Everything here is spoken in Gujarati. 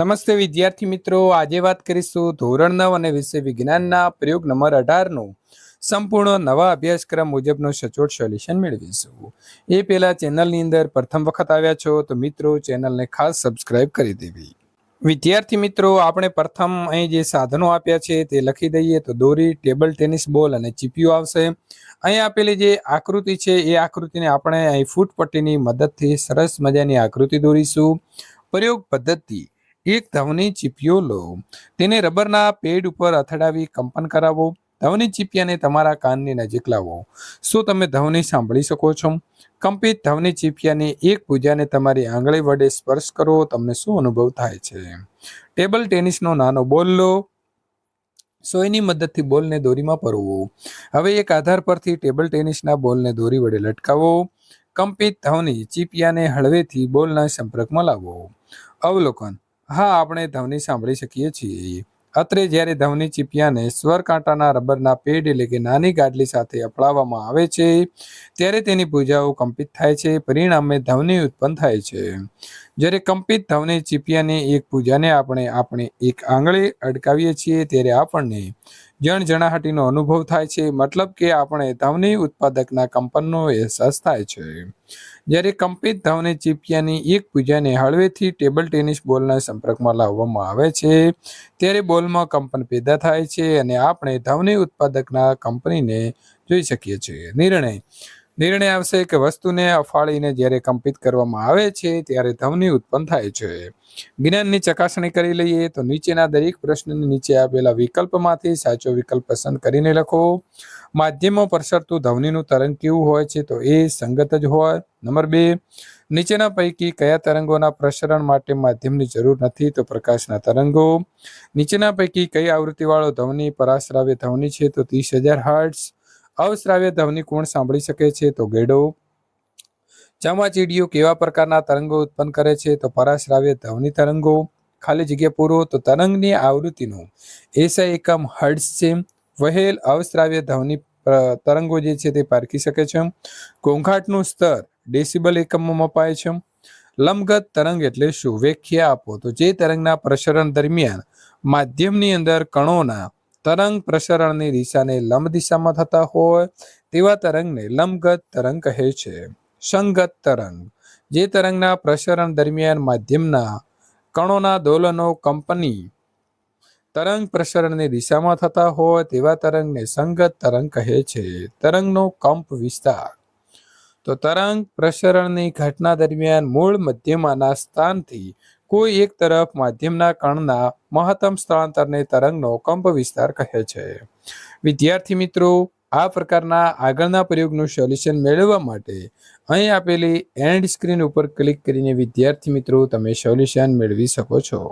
નમસ્તે વિદ્યાર્થી મિત્રો. આજે વાત કરીશું ધોરણ નવ અને વિષય વિજ્ઞાનના પ્રયોગ નંબર અઢારનું. સંપૂર્ણ નવા અભ્યાસક્રમ મુજબનું સચોટ સોલ્યુશન મેળવીશું. એ પહેલા ચેનલની અંદર પ્રથમ વખત આવ્યા છો તો મિત્રો ચેનલને ખાસ સબસ્ક્રાઇબ કરી દેવી. વિદ્યાર્થી મિત્રો, આપણે પ્રથમ અહીં જે સાધનો આપ્યા છે તે લખી દઈએ તો દોરી, ટેબલ ટેનિસ બોલ અને ચીપિયું આવશે. અહીં આપેલી જે આકૃતિ છે એ આકૃતિને આપણે અહીં ફૂટપટ્ટીની મદદથી સરસ મજાની આકૃતિ દોરીશું. પ્રયોગ પદ્ધતિ. એક ધવની ચીપિયો લો. તેને રબરના પેડ ઉપર અથડાવી કંપન કરાવો. ધવની ચીપિયાને તમારા કાનની નજીક લાવો. શું તમે ધવની સાંભળી શકો છો? કંપિત ધવની ચીપિયાને એક પૂજાને તમારી આંગળી વડે સ્પર્શ કરો, તમને શું અનુભવ થાય છે? ટેબલ ટેનિસનો નાનો બોલ લો. સોયની મદદથી બોલને દોરીમાં પરવો. હવે એક આધાર પરથી ટેબલ ટેનિસના બોલને દોરી વડે લટકાવો. કંપિત ધવની ચીપિયાને હળવેથી બોલના સંપર્કમાં લાવો. અવલોકન. હા, આપણે ધવની સાંભળી શકીએ છીએ. અત્રે જ્યારે ધવની ચીપિયાને સ્વર કાંટાના રબરના પેડ એટલે કે નાની ગાડલી સાથે અપડાવવામાં આવે છે, ત્યારે તેની પૂજાઓ કંપિત થાય છે. પરિણામે ધવની ઉત્પન્ન થાય છે. જ્યારે કંપિત ધવને ચીપિયાની એક પૂજાને આપણે આપણે એક આંગળી અડકાવીએ છીએ ત્યારે આપણને જણ જણાહટીનો અનુભવ થાય છે, મતલબ કે આપણે ધવની ઉત્પાદકના કંપનનો અહેસાસ થાય છે. જ્યારે કંપિત ધવને ચીપિયાની એક પૂજાને હળવેથી ટેબલ ટેનિસ બોલના સંપર્કમાં લાવવામાં આવે છે, ત્યારે બોલમાં કંપન પેદા થાય છે અને આપણે ધવની ઉત્પાદકના કંપનીને જોઈ શકીએ છીએ. નિર્ણય નિર્ણય આવશે કે વસ્તુને અફાળીને જ્યારે કંપિત કરવામાં આવે છે, ત્યારે ધ્વનિ ઉત્પન્ન થાય છે. જ્ઞાનની ચકાસણી કરી લઈએ તો નીચેના દરેક પ્રશ્નની નીચે આપેલા વિકલ્પમાંથી સાચો વિકલ્પ પસંદ કરીને લખો. માધ્યમો પ્રસરતું ધ્વનિનું તરંગ કેવું હોય છે તો એ સંગત જ હોય. નંબર બે, નીચેના પૈકી કયા તરંગોના પ્રસરણ માટે માધ્યમની જરૂર નથી તો પ્રકાશના તરંગો. નીચેના પૈકી કઈ આવૃત્તિવાળો ધ્વનિ પરાશ્રાવ્ય ધ્વનિ છે તો ત્રીસ હજાર હર્ટ્સ અવશ્રાવ્ય ધ્વનિ કોણ સાંભળી શકે છે તો ગેડો. ચામાચીડિયું કેવા પ્રકારના તરંગો ઉત્પન્ન કરે છે તો પરાશ્રાવ્ય ધ્વનિ તરંગો. ખાલી જગ્યા પૂરો તો તરંગની આવૃત્તિનું. એસા એકમ હર્ટ્સ છે. વહેલ અવશ્રાવ્ય ધ્વનિ તરંગો જે છે તે પારખી શકે છે. ઘોંઘાટનું સ્તર ડેસિબલ એકમમાં મપાય છે. લંબગત તરંગ એટલે શું વ્યાખ્યા આપો. તો જે તરંગના પ્રસરણ દરમિયાન માધ્યમની અંદર કણોના તરંગ પ્રસરણની દિશાને લંબ દિશામાં થતા હોય, તેવા તરંગને લંબગત તરંગ કહે છે. સંગત તરંગ. જે તરંગના પ્રસરણ દરમિયાન માધ્યમના કણોના દોલનો કંપની તરંગ પ્રસરણની દિશામાં થતા હોય, તેવા તરંગને સંગત તરંગ કહે છે. તરંગનો કંપ વિસ્તાર. તો તરંગ પ્રસરણની ઘટના દરમિયાન મૂળ મધ્યમાંના સ્થાનથી કોઈ એક તરફ માધ્યમના કણના મહત્તમ સ્થળાંતરને તરંગનો કંપ વિસ્તાર કહે છે. વિદ્યાર્થી મિત્રો, આ પ્રકારના આગળના પ્રયોગનું સોલ્યુશન મેળવવા માટે અહીં આપેલી એન્ડ સ્ક્રીન ઉપર ક્લિક કરીને વિદ્યાર્થી મિત્રો, તમે સોલ્યુશન મેળવી શકો છો.